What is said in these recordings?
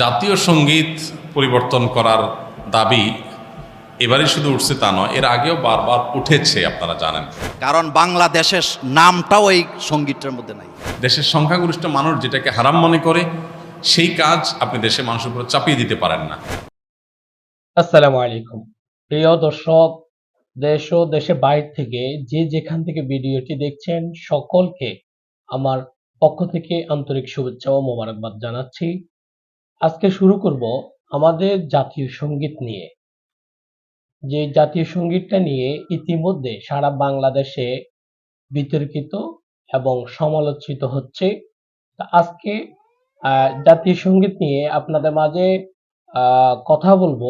জাতীয় সংগীত পরিবর্তন করার দাবি এবারে শুধু উঠছে তা নয় এর আগেও বারবার উঠেছে আপনারা জানেন। কারণ বাংলাদেশের নামটাও এই সঙ্গীতটার মধ্যে নাই। দেশের সংখ্যাগরিষ্ঠ মানুষ যেটাকে হারাম মনে করে সেই কাজ আপনি দেশের মানুষের উপর চাপিয়ে দিতে পারেন না। আসসালামু আলাইকুম। প্রিয় দর্শক দেশ ও দেশের বাইরে থেকে যে যেখান থেকে ভিডিওটি দেখছেন সকলকে আমার পক্ষ থেকে আন্তরিক শুভেচ্ছা ও মোবারকবাদ জানাচ্ছি। আজকে শুরু করব আমাদের জাতীয় সংগীত নিয়ে। যে জাতীয় সঙ্গীতটা নিয়ে ইতিমধ্যে সারা বাংলাদেশে বিতর্কিত এবং সমালোচিত হচ্ছে। আজকে জাতীয় সংগীত নিয়ে আপনাদের মাঝে কথা বলব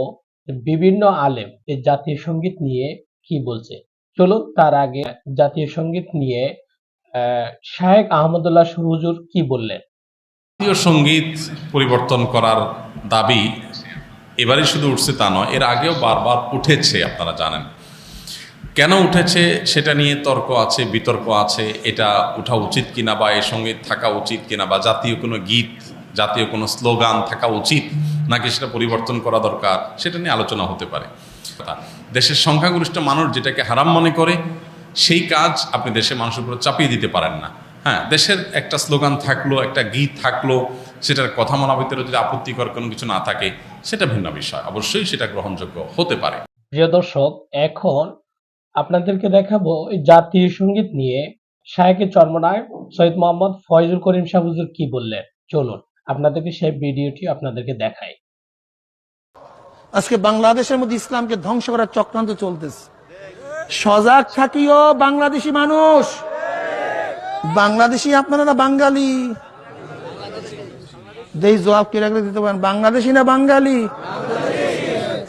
বিভিন্ন আলেম এই জাতীয় সংগীত নিয়ে কি বলছে। চলুন তার আগে জাতীয় সংগীত নিয়ে শায়েক আহমদুল্লাহ হুজুর কি বললেন? জাতীয় সংগীত পরিবর্তন করার দাবি এবারে শুধু উঠছে তা নয়, এর আগেও বারবার উঠেছে, আপনারা জানেন। কেন উঠেছে সেটা নিয়ে তর্ক আছে, বিতর্ক আছে, এটা উঠা উচিত কিনা বা এর সঙ্গে থাকা উচিত কিনা বা জাতীয় কোনো গীত, জাতীয় কোনো স্লোগান থাকা উচিত নাকি সেটা পরিবর্তন করা দরকার, সেটা নিয়ে আলোচনা হতে পারে। দেশের সংখ্যাগরিষ্ঠ মানুষ যেটাকে হারাম মনে করে, সেই কাজ আপনি দেশের মানুষের উপর চাপিয়ে দিতে পারেন না। হ্যাঁ দেশের একটা স্লোগান থাকল একটা গীত থাকল সেটার কথা মনা ভিতরে যদি আপত্তিকর কোনো কিছু না থাকে সেটা ভিন্ন বিষয়। অবশ্যই সেটা গ্রহণযোগ্য হতে পারে। প্রিয় দর্শক এখন আপনাদেরকে দেখাবো এই জাতীয় সংগীত নিয়ে শায়েকের চর্মনায় সৈয়দ মোহাম্মদ ফয়জুল করিম শাহ হুজুর কি বললেন? চলুন আপনাদেরকে সেই ভিডিওটি আপনাদেরকে দেখাই। আজকে বাংলাদেশের মধ্যে ইসলামকে ধ্বংস করার চক্রান্ত চলতেছে। সজাগ থাকিও বাংলাদেশি মানুষ। বাংলাদেশি আপনারা না বাঙালি? দেশ জবাব কি রাখলে দিতে পারেন? বাংলাদেশি না বাঙালি?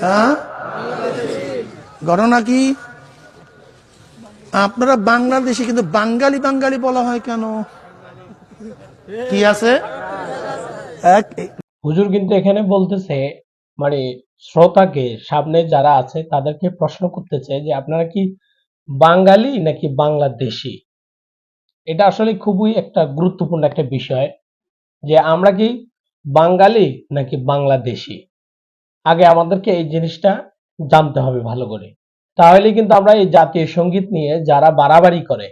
হ্যাঁ? ঘটনা কি? আপনারা বাংলাদেশি, কিন্তু বাঙালি বাঙালি বলা হয় কেন? কি আছে? হুজুর কিন্তু এখানে বলতেছে মানে শ্রোতাকে, সামনে যারা আছে তাদেরকে প্রশ্ন করতেছে যে আপনারা কি বাঙালি নাকি বাংলাদেশি? এটা আসলে খুবই একটা গুরুত্বপূর্ণ একটা বিষয় যে আমরা কি বাঙালি নাকি বাংলাদেশি? আগে আমাদেরকে এই জিনিসটা জানতে হবে ভালো করে। তাহলে কিন্তু আমরা এই জাতীয় সংগীত নিয়ে যারা বাড়াবাড়ি করে,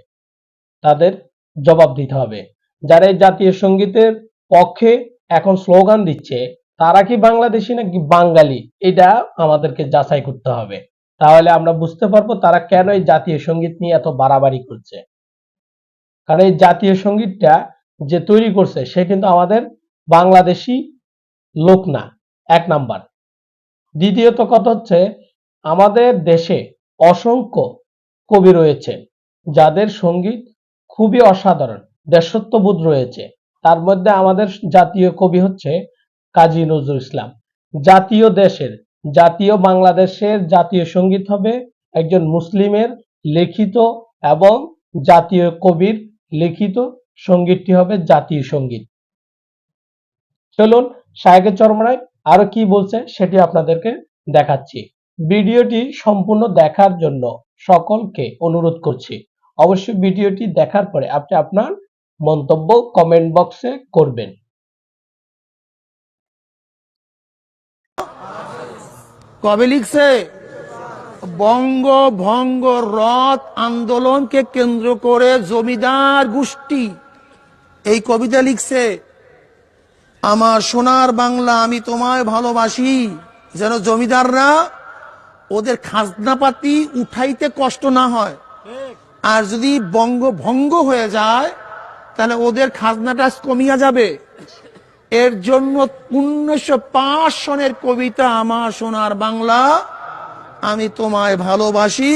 তাদের জবাব দিতে হবে। যারা এই জাতীয় সঙ্গীতের পক্ষে এখন স্লোগান দিচ্ছে, তারা কি বাংলাদেশি নাকি বাঙালি? এটা আমাদেরকে যাচাই করতে হবে। তাহলে আমরা বুঝতে পারব তারা কেন এই জাতীয় সংগীত নিয়ে এত বাড়াবাড়ি করছে। কারণ এই জাতীয় সঙ্গীতটা যে তৈরি করছে, সে কিন্তু আমাদের বাংলাদেশি লোক না, এক নাম্বার। দ্বিতীয়ত কথা হচ্ছে, আমাদের দেশে অসংখ্য কবি রয়েছে, যাদের সংগীত খুবই অসাধারণ, দেশত্ববোধ রয়েছে। তার মধ্যে আমাদের জাতীয় কবি হচ্ছে কাজী নজরুল ইসলাম। জাতীয় দেশের, জাতীয় বাংলাদেশের জাতীয় সংগীত হবে একজন মুসলিমের লিখিত এবং জাতীয় কবির লিখিত সঙ্গীতটি হবে জাতীয় সংগীত। চলুন শায়েকের চরমরায় আরও কি বলছে সেটি আপনাদেরকে দেখাচ্ছি। ভিডিওটি সম্পূর্ণ দেখার জন্য সকলকে অনুরোধ করছি, অবশ্যই ভিডিওটি দেখার পরে আপনি আপনার মন্তব্য কমেন্ট বক্সে করবেন। কবে লিখছে? বঙ্গ ভঙ্গ রথ আন্দোলনকে কেন্দ্র করে জমিদার গোষ্ঠী এই কবিতা লিখছে, আমার সোনার বাংলা আমি তোমায় ভালোবাসি, যেন জমিদাররা ওদের খাজনাপাতি উঠাইতে কষ্ট না হয়। আর যদি বঙ্গভঙ্গ হয়ে যায়, তাহলে ওদের খাজনাটা কমিয়া যাবে। এর জন্য উনিশশো পাঁচ সনের কবিতা, আমার সোনার বাংলা আমি তোমায় ভালোবাসি।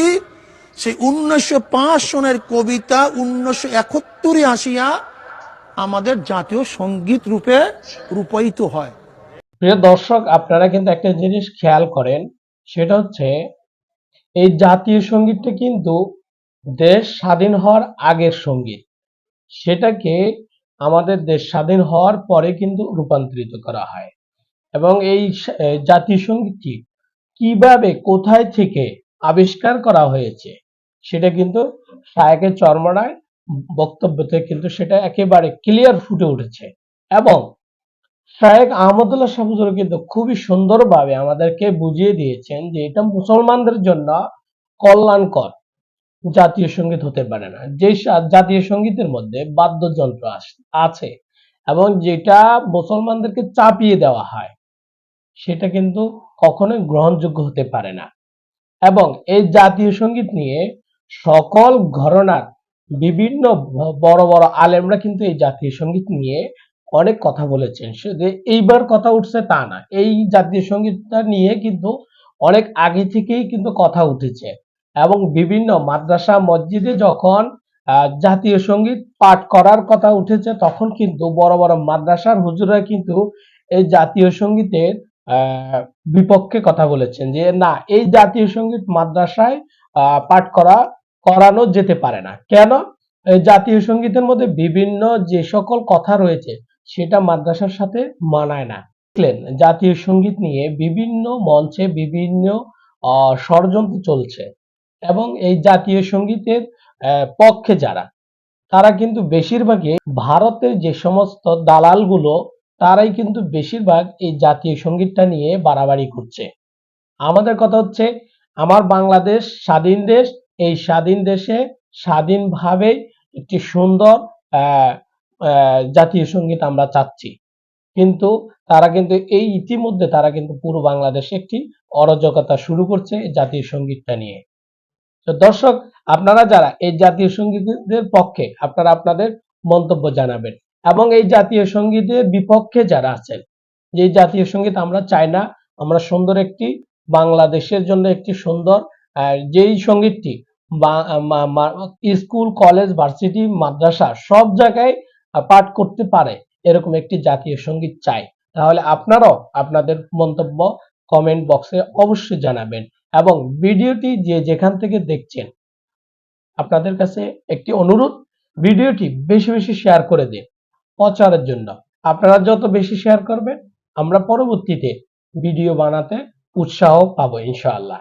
সেই উনিশশো পাঁচ সনের কবিতা উনিশশো একাত্তরে আসিয়া আমাদের জাতীয় সংগীত রূপে রূপায়িত হয়। প্রিয় দর্শক, আপনারা কিন্তু একটা জিনিস খেয়াল করেন, সেটা হচ্ছে এই জাতীয় সঙ্গীতটা কিন্তু দেশ স্বাধীন হওয়ার আগের সংগীত। সেটাকে আমাদের দেশ স্বাধীন হওয়ার পরে কিন্তু রূপান্তরিত করা হয়। এবং এই জাতীয় সঙ্গীতটি কীভাবে, কোথায় থেকে আবিষ্কার করা হয়েছে, সেটা কিন্তু শায়কের চর্মনায় বক্তব্যতে কিন্তু সেটা একেবারে ক্লিয়ার ফুটে উঠেছে। এবং শায়েখ আহমদুল্লাহ সাহুজুর কিন্তু খুবই সুন্দরভাবে আমাদেরকে বুঝিয়ে দিয়েছেন যে এটা মুসলমানদের জন্য কল্যাণকর, জাতীয় সংগীত হতে পারে না। যে জাতীয় সঙ্গীতের মধ্যে বাদ্যযন্ত্র আছে এবং যেটা মুসলমানদেরকে চাপিয়ে দেওয়া হয়। সেটা কিন্তু কখনোই গ্রহণযোগ্য হতে পারে না। এবং এই জাতীয় সংগীত নিয়ে সকল ঘরনার বিভিন্ন বড় বড় আলেমরা কিন্তু এই জাতীয় সংগীত নিয়ে অনেক কথা বলেছেন। শুধু এইবার কথা উঠছে তা না। এই জাতীয় সঙ্গীতটা নিয়ে কিন্তু অনেক আগে থেকেই কিন্তু কথা উঠেছে। এবং বিভিন্ন মাদ্রাসা, মসজিদে যখন জাতীয় সংগীত পাঠ করার কথা উঠেছে, তখন কিন্তু বড় বড় মাদ্রাসার হুজুরা কিন্তু এই জাতীয় সঙ্গীতের বিপক্ষে কথা বলেছেন যে, না, এই জাতীয় সংগীত মাদ্রাসায় পাঠ করা, করানো যেতে পারে না। কেন? এই জাতীয় সঙ্গীতের মধ্যে বিভিন্ন যে সকল কথা রয়েছে, সেটা মাদ্রাসার সাথে মানায় না। জাতীয় সংগীত নিয়ে বিভিন্ন মঞ্চে বিভিন্ন ষড়যন্ত্র চলছে এবং এই জাতীয় সঙ্গীতের পক্ষে যারা, তারা কিন্তু বেশিরভাগই ভারতের যে সমস্ত দালালগুলো তারাই কিন্তু বেশিরভাগ এই জাতীয় সঙ্গীতটা নিয়ে বাড়াবাড়ি করছে। আমাদের কথা হচ্ছে, আমার বাংলাদেশ স্বাধীন দেশ, এই স্বাধীন দেশে স্বাধীনভাবে একটি সুন্দর জাতীয় সংগীত আমরা চাচ্ছি। কিন্তু তারা কিন্তু এই ইতিমধ্যে তারা কিন্তু পুরো বাংলাদেশে একটি অরাজকতা শুরু করছে জাতীয় সঙ্গীতটা নিয়ে। তো দর্শক, আপনারা যারা এই জাতীয় সঙ্গীতের পক্ষে, আপনারা আপনাদের মন্তব্য জানাবেন। এবং এই জাতীয় সঙ্গীতের বিপক্ষে যারা আছেন, যে জাতীয় সংগীত আমরা চাই না, আমরা সুন্দর একটি বাংলাদেশের জন্য একটি সুন্দর যেই সঙ্গীতটি স্কুল, কলেজ, ভার্সিটি, মাদ্রাসা সব জায়গায় পাঠ করতে পারে, এরকম একটি জাতীয় সংগীত চাই। তাহলে আপনারাও আপনাদের মন্তব্য কমেন্ট বক্সে অবশ্যই জানাবেন এবং ভিডিওটি যে যেখান থেকে দেখছেন, আপনাদের কাছে একটি অনুরোধ, ভিডিওটি বেশি বেশি শেয়ার করে দিন। প্রচারের জন্য। আপনারা যত বেশি শেয়ার করবেন আমরা পরবর্তীতে ভিডিও বানাতে উৎসাহ পাবো ইনশাআল্লাহ।